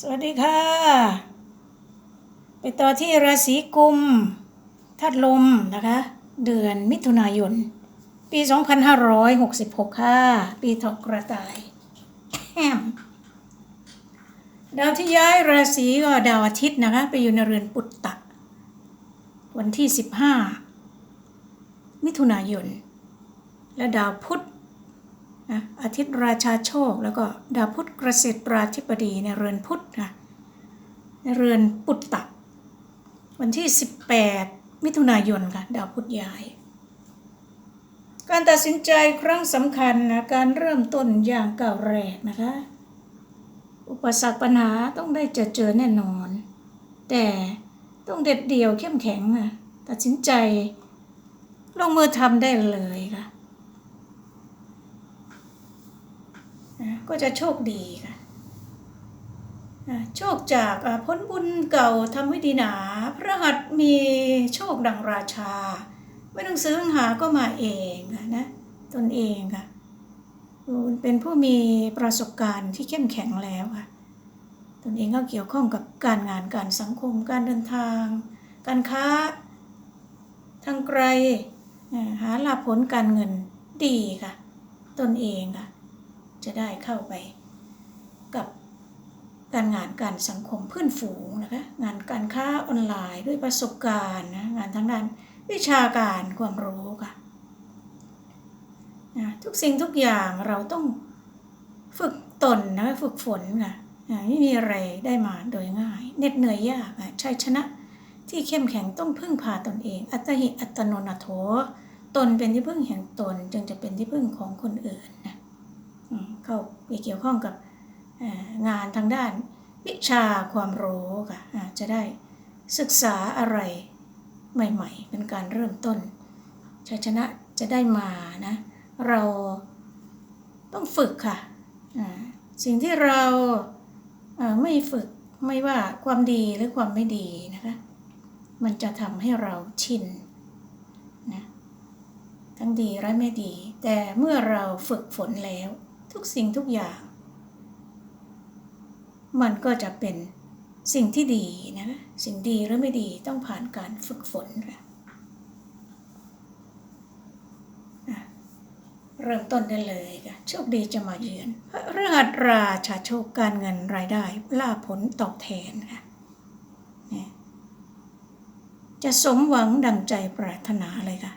สวัสดีค่ะ ไปต่อที่ราศีกุมธาตุลมนะคะ เดือนมิถุนายน ปี 2566 ค่ะ ปีถกกระต่ายแฮมดาวที่ย้ายราศีก็ดาวอาทิตย์นะคะ ไปอยู่ในเรือนปุตตะ วันที่ 15 มิถุนายน และดาวพุธ นะอาทิตย์ราชาโชค แล้วก็ดาวพุธเกษตราธิบดีในเรือนพุธนะในเรือนปุตตะ วันที่ 18 มิถุนายนค่ะดาวพุธย้าย การตัดสินใจครั้งสำคัญนะการเริ่มต้นอย่างก้าวแรกนะคะ อุปสรรคปัญหาต้องได้เจอเจอแน่นอน แต่ต้องเด็ดเดี่ยวเข้มแข็งอะตัดสินใจลงมือทำได้เลยค่ะ นะก็จะโชคดีค่ะโชคจากพ้นบุญเก่าทำไว้ดีหนา พระหัตมีโชคดังราชา ไม่ต้องซื้อหาก็มาเองนะตนเองค่ะเป็นผู้มีประสบการณ์ที่เข้มแข็งแล้วค่ะตนเองก็เกี่ยวข้องกับการงานการสังคมการเดินทาง การค้า ทางไกลหาลาผลการเงินดีค่ะ ตนเองค่ะ จะได้เข้าไปกับการงานการสังคมเพื่อนฝูงนะคะงานการค้าออนไลน์ด้วยประสบการณ์นะงานทางด้านวิชาการความรู้ค่ะนะทุกสิ่งทุกอย่างเราต้องฝึกตนนะฝึกฝนค่ะไม่มีอะไรได้มาโดยง่ายเหน็ดเหนื่อยยากอะชัยชนะที่เข้มแข็งต้องพึ่งพาตนเอง อัตหิอัตโนนาโถตนเป็นที่พึ่งแห่งตนจึงจะเป็นที่พึ่งของคนอื่นนะ เข้าไปเกี่ยวข้องกับงานทางด้านวิชาความรู้ค่ะจะได้ศึกษาอะไรใหม่ ๆ เป็นการเริ่มต้นชัยชนะจะได้มานะเราต้องฝึกค่ะสิ่งที่เราไม่ฝึกไม่ว่าความดีหรือความไม่ดีนะคะมันจะทำให้เราชินนะทั้งดีและไม่ดี แต่เมื่อเราฝึกฝนแล้ว ทุกสิ่งทุกอย่าง มันก็จะเป็นสิ่งที่ดีนะสิ่งดีหรือไม่ดีต้องผ่านการฝึกฝนค่ะเริ่มต้นได้เลยค่ะโชคดีจะมาเยือนพระฤหัสราชาโชคการเงินรายได้ล่าผลตอบแทนค่ะจะสมหวังดังใจปรารถนาเลยค่ะ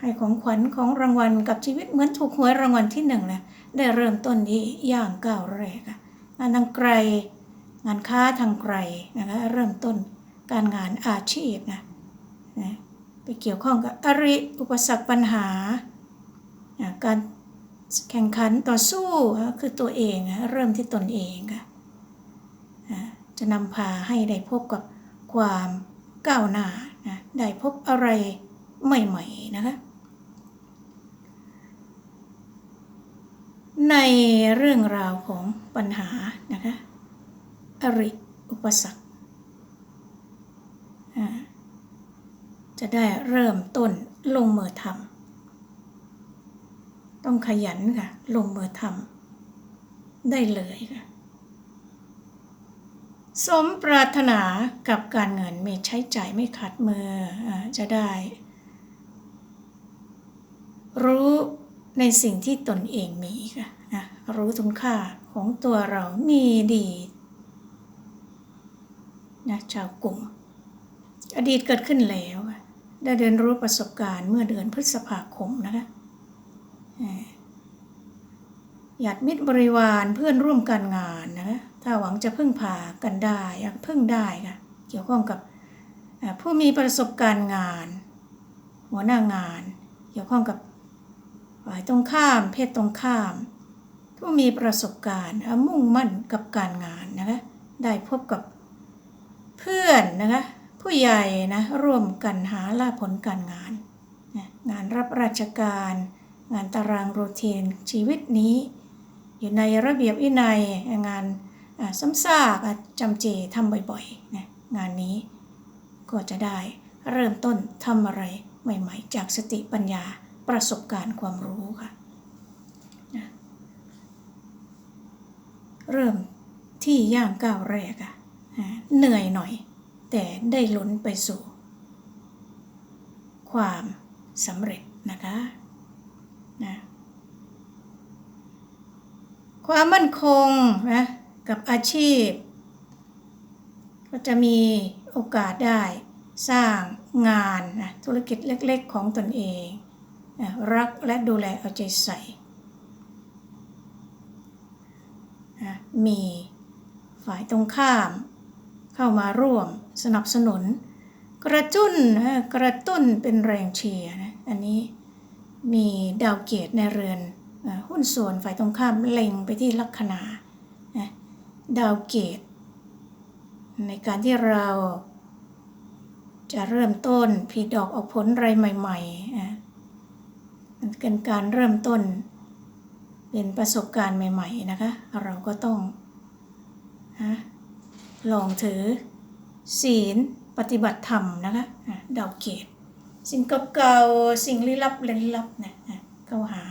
ให้ของขวัญของรางวัลกับชีวิตเหมือนถูกหวยรางวัลที่หนึ่งนะได้เริ่มต้นนี้ย่างก้าวแรกงานทางไกล งานค้าทางไกลนะคะเริ่มต้นการงานอาชีพนะนะไปเกี่ยวข้องกับอริอุปสรรคปัญหา การแข่งขันต่อสู้คือตัวเองเริ่มที่ตนเองค่ะจะนำพาให้ได้พบกับความก้าวหน้านะได้พบอะไร ใหม่ ๆ นะคะ ในเรื่องราวของปัญหานะคะอริอุปสรรคจะได้เริ่มต้นลงมือทำต้องขยันค่ะ ลงมือทำได้เลยค่ะ สมปรารถนากับการเงินมีใช้จ่ายไม่ขาดมืออจะได้ รู้ในสิ่งที่ตนเองมีค่ะนะรู้คุณค่าของตัวเรามีดีนะชาวกลุ่ม อดีตเกิดขึ้นแล้ว ได้เรียนรู้ประสบการณ์เมื่อเดือนพฤษภาคมนะคะอ่าญาติมิตรบริวารเพื่อนร่วมการงานนะคะถ้าหวังจะพึ่งพากันได้ยากพึ่งได้ค่ะเกี่ยวข้องกับผู้มีประสบการณ์งาน หัวหน้างาน เกี่ยวข้องกับ ฝ่ายตรงข้าม เพศตรงข้าม ผู้มีประสบการณ์มุ่งมั่นกับการงานนะคะได้พบกับเพื่อนนะคะผู้ใหญ่นะร่วมกันหาล่าผลการงาน งานรับราชการ งานตารางรูทีนชีวิตนี้ อยู่ในระเบียบวินัยงานซ้ำซากจำเจทำบ่อยๆนะงานนี้ก็จะได้เริ่มต้นทำอะไรใหม่ๆ จากสติปัญญา ประสบการณ์ความรู้ค่ะนะเริ่มที่ย่างก้าวแรกอะอะเหนื่อยหน่อย แต่ได้ลุ้นไปสู่ ความสำเร็จนะคะนะความมั่นคงนะกับอาชีพ ก็จะมีโอกาสได้สร้างงานนะธุรกิจเล็กๆของตนเอง รักและดูแลเอาใจใส่ มีฝ่ายตรงข้าม เข้ามาร่วมสนับสนุน กระตุ้นกระตุ้นเป็นแรงเชียร์นะอันนี้มีดาวเกตในเรือนหุ้นส่วนฝ่ายตรงข้ามเล็งไปที่ลัคนาดาวเกต ในการที่เราจะเริ่มต้นผลิดอกออกผลอะไรใหม่ ๆ มันเป็นการเริ่มต้น เป็นประสบการณ์ใหม่ ๆ นะคะ เราก็ต้องฮะลองถือศีลปฏิบัติธรรมนะคะอะดาวเกต สิ่งเก่าๆสิ่งลี้ลับเล่นลับนะอะเข้าหา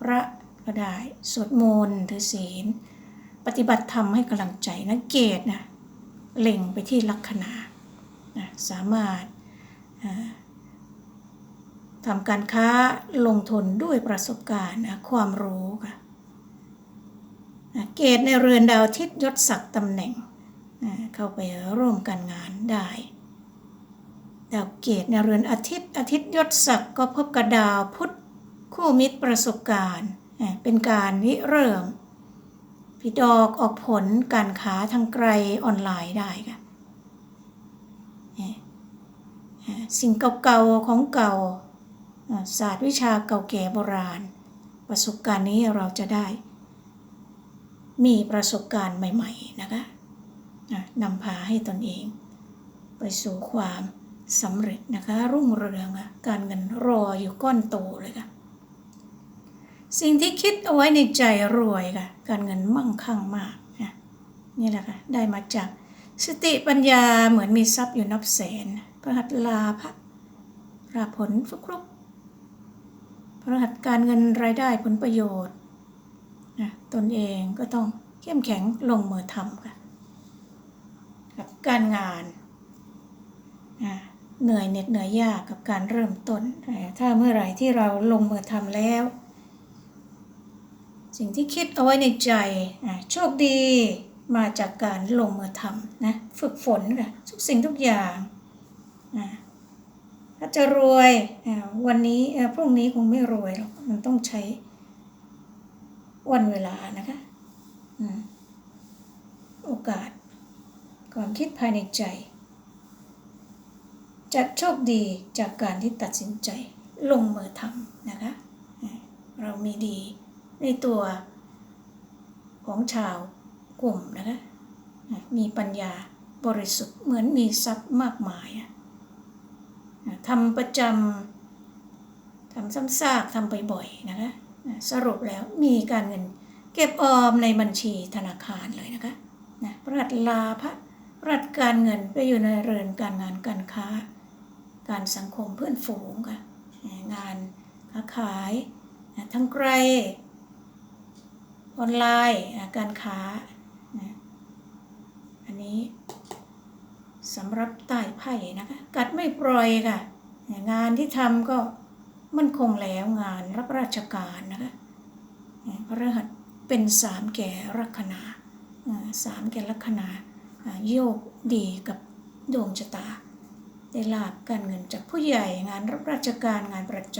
พระก็ได้สวดมนต์ถือศีล ปฏิบัติธรรมให้กำลังใจนะเกตนะเล็งไปที่ลัคนานะสามารถ ทำการค้าลงทุนด้วยประสบการณ์นะความรู้ค่ะนะเกตในเรือนดาวอาทิศยศศักดิ์ตำแหน่งนะเข้าไปร่วมการงานได้ ดาวเกตในเรือนอาทิตย์อาทิตย์ยศศักดิ์ก็พบกับดาวพุธคู่มิตรประสบการณ์อะเป็นการริเริ่มผิดอกออกผลการค้าทางไกลออนไลน์ได้ค่ะสิ่งเก่าๆของเก่า ศาสตร์วิชาเก่าแก่โบราณ ประสบการณ์นี้เราจะได้ มีประสบการณ์ใหม่ ๆ นะคะนำพาให้ตนเอง ไปสู่ความสำเร็จนะคะ รุ่งเรืองการเงินรออยู่ก้อนโตเลยค่ะ สิ่งที่คิดเอาไว้ในใจรวยค่ะ การเงินมั่งคั่งมากนะนี่แหละค่ะ ได้มาจากสติปัญญาเหมือนมีทรัพย์อยู่นับแสนพระหัตลาภะราผลฟุกรุก พระหัตถ์การเงินรายได้ผลประโยชน์นะตนเองก็ต้องเข้มแข็งลงมือทำค่ะกับการงานอ่าเหนื่อยเหน็ดเหนื่อยยากกับการเริ่มต้นแต่ถ้าเมื่อไหร่ที่เราลงมือทำแล้ว สิ่งที่คิดเอาไว้ในใจโชคดีมาจากการลงมือทำนะฝึกฝนค่ะทุกสิ่งทุกอย่างอะ ถ้าจะรวยวันนี้พรุ่งนี้คงไม่รวยหรอกมันต้องใช้วันเวลานะคะ โอกาส ความคิดภายในใจ จะโชคดีจากการที่ตัดสินใจลงมือทำนะคะ เรามีดีในตัวของชาวกลุ่มนะคะ มีปัญญาบริสุทธิ์เหมือนมีทรัพย์มากมายอะ ทำประจำทำซ้ำซากทำบ่อยๆนะคะสรุปแล้วมีการเงินเก็บออมในบัญชีธนาคารเลยนะคะนะพระหัตถ์ลาพระหัตถ์การเงินไปอยู่ในเรือนการงานการค้า การสังคมเพื่อนฝูงค่ะงานค้าขายอะทั้งไกลออนไลน์การค้านะอันนี้ สำหรับใต้ไพ่นะคะ กัดไม่ปล่อยค่ะ งานที่ทำก็มั่นคงแล้วงานรับราชการนะคะพระฤหัสเป็นสามแก่ลัคนาสามแก่ลัคนาอ่าโยกดีกับดวงชะตา ได้ลาบการเงินจากผู้ใหญ่งานรับราชการงานประจ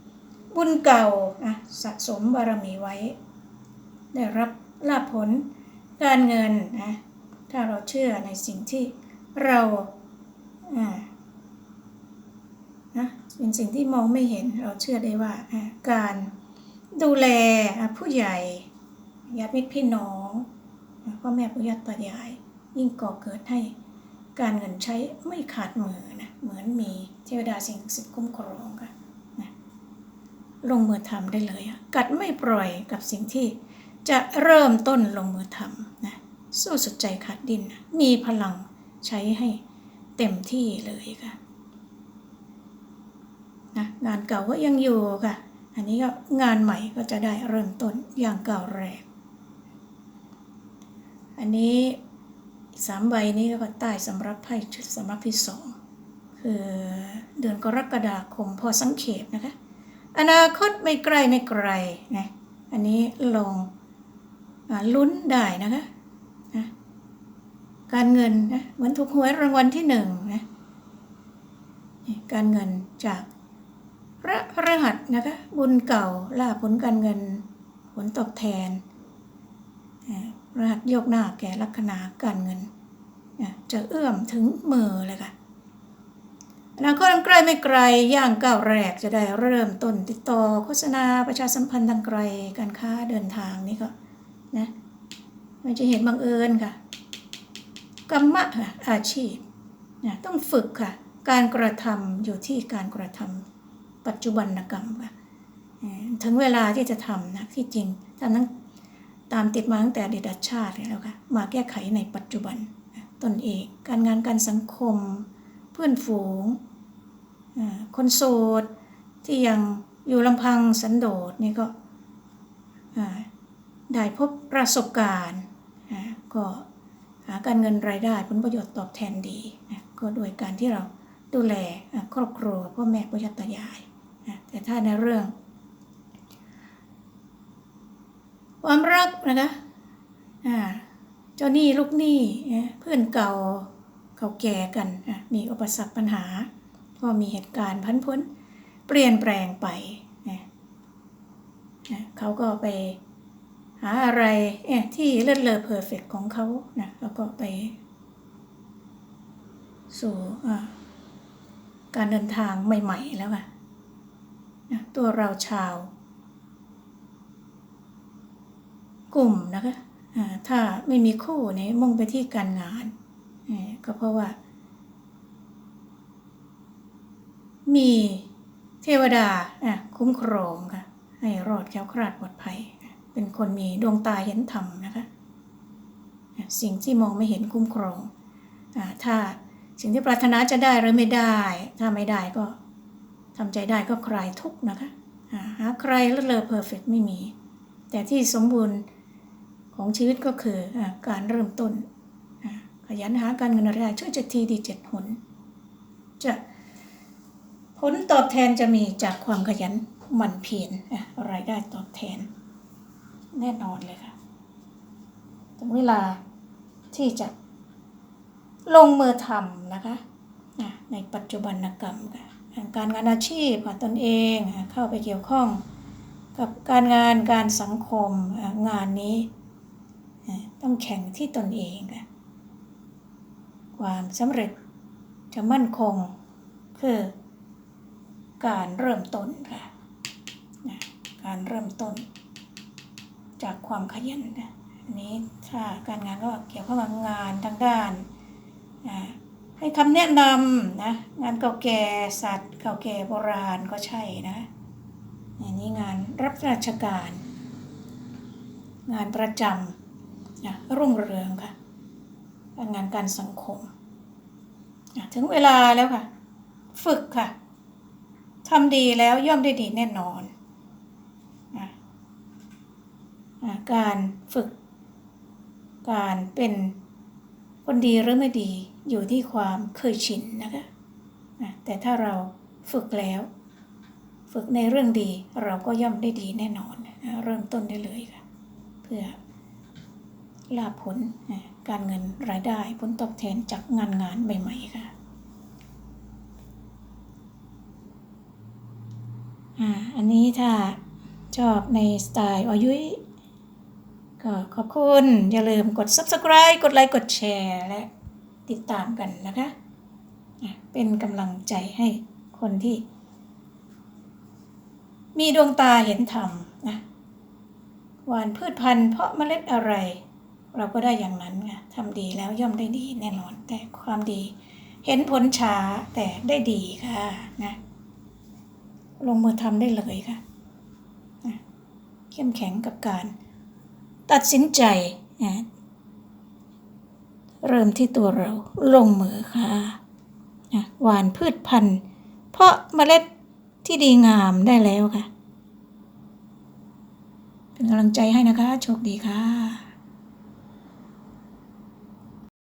ำบุญเก่าอะสะสมบารมีไว้ ได้รับลาภผลการเงินนะถ้าเราเชื่อในสิ่งที่ เราอ่านะเป็นสิ่งที่มองไม่เห็นเราเชื่อได้ว่าการดูแลผู้ใหญ่ญาติมิตรพี่น้องพ่อแม่ปู่ย่าตายาย ยิ่งก่อเกิดให้การเงินใช้ไม่ขาดมือนะเหมือนมีเทวดาสิ่งศักดิ์สิทธิ์คุ้มครองค่ะนะลงมือทำได้เลยอะกัดไม่ปล่อยกับสิ่งที่จะเริ่มต้นลงมือทำนะสู้สุดใจขาดดินนะมีพลัง ใช้ให้เต็มที่เลยค่ะนะงานเก่าก็ยังอยู่ค่ะ อันนี้ก็งานใหม่ก็จะได้เริ่มต้นอย่างเก้าแรกอันนี้สามใบนี้ก็ใต้สำรับไพ่ชุดสำรับที่สองคือเดือนกรกฎาคมพอสังเขปนะคะ อนาคตไม่ไกลไม่ไกลนะอันนี้ลองอลุ้นได้นะคะ การเงินนะเหมือนถูกหวยรางวัลที่หนึ่งนะการเงินจากพระพระหัสนะคะบุญเก่าล่าผลการเงิน ผลตอบแทนอ่ารหัสโยกหน้าแก่ลัคนาการเงินจะเอื้อมถึงมือเลยค่ะอนาคตอันใกล้ไม่ไกลย่างก้าวแรกจะได้เริ่มต้นติดต่อโฆษณาประชาสัมพันธ์ทางไกลการค้าเดินทางนี่ก็นะไม่จะเห็นบังเอิญค่ะ กรรมะค่ะอาชีพนะต้องฝึกค่ะ การกระทำอยู่ที่การกระทำปัจจุบันกรรมค่ะถึงเวลาที่จะทำนะที่จริงทำตั้งตามติดมาตั้งแต่อดีตชาติแล้วค่ะมาแก้ไขในปัจจุบันตนเองการงานการสังคม เพื่อนฝูงคนโสดที่ยังอยู่ลำพังสันโดษนี่ก็ได้พบประสบการณ์ก็ หาการเงินรายได้ผลประโยชน์ตอบแทนดีนะก็โดยการที่เราดูแลครอบครัวพ่อแม่ปุยตายายนะแต่ถ้าในเรื่อง ความรักนะคะอ่าเจ้าหนี้ลูกหนี้เพื่อนเก่าเขาแก่กันมีอุปสรรคปัญหาก็มีเหตุการณ์พันพ้นเปลี่ยนแปลงไปนะเขาก็ไป หาอะไรเอที่เลิศเลอเพอร์เฟกของเขานะแล้วก็ไป สู่การเดินทางใหม่ ๆ แล้วค่ะนะตัวเราชาว กลุ่มนะคะถ้าไม่มีคู่เนี่ยมุ่งไปที่การงานเอ่อก็เพราะว่า มีเทวดาอ่คุ้มครองค่ะ ให้รอดแค้วคลาดปลอดภัย เป็นคนมีดวงตาเห็นธรรมนะคะสิ่งที่มองไม่เห็นคุ้มครองอถ้าสิ่งที่ปรารถนาจะได้หรือไม่ได้ ถ้าไม่ได้ก็ทำใจได้ก็คลายทุกข์นะคะหาใครเลิศเลอเพอร์เฟกไม่มี แต่ที่สมบูรณ์ของชีวิตก็คืออการเริ่มต้น ขยันหาการเงินรายช่วยเจ็ดทีดีเจ็ดหน จะผลตอบแทนจะมีจากความขยันหมั่นเพียรรายได้ตอบแทน แน่นอนเลยค่ะ ถึงเวลาที่จะลงมือทำนะคะ ในปัจจุบันกรรมค่ะการงานอาชีพค่ะตนเองเข้าไปเกี่ยวข้องกับการงานการสังคมงานนี้ต้องแข่งที่ตนเองค่ะความสำเร็จจะมั่นคงคือการเริ่มต้นค่ะการเริ่มต้น จากความขยันนะอันนี้ถ้าการงานก็เกี่ยวข้องกับงานทางด้านให้คำแนะนำนะงานเก่าแก่สัตว์เก่าแก่โบราณก็ใช่นะอันนี้งานรับราชการ งานประจำนะรุ่งเรืองค่ะการงานการสังคมนะถึงเวลาแล้วค่ะ ฝึกค่ะทำดีแล้วย่อมได้ดีแน่นอนนะอะ การฝึก การเป็นคนดีหรือไม่ดีอยู่ที่ความเคยชินนะคะแต่ถ้าเราฝึกแล้ว ฝึกในเรื่องดีเราก็ย่อมได้ดีแน่นอน เริ่มต้นได้เลยค่ะ เพื่อลาภผลการเงินรายได้ผลตอบแทนจากงานงานใหม่ๆค่ะอันนี้ถ้าชอบในสไตล์อายุย ก็ขอบคุณ อย่าลืมกด subscribe กดไลค์ กดแชร์ และติดตามกันนะคะ เป็นกำลังใจให้คนที่ มีดวงตาเห็นธรรมนะหวานพืชพันธุ์เพราะเมล็ดอะไร เราก็ได้อย่างนั้นไงทำดีแล้วย่อมได้ดีแน่นอน แต่ความดี เห็นผลช้าแต่ได้ดีค่ะนะลงมือทำได้เลยค่ะนะเข้มแข็งกับการ ตัดสินใจนะเริ่มที่ตัวเราลงมือค่ะนะหวานพืชพันธุ์ เพราะเมล็ดที่ดีงามได้แล้วค่ะ เป็นกำลังใจให้นะคะ โชคดีค่ะ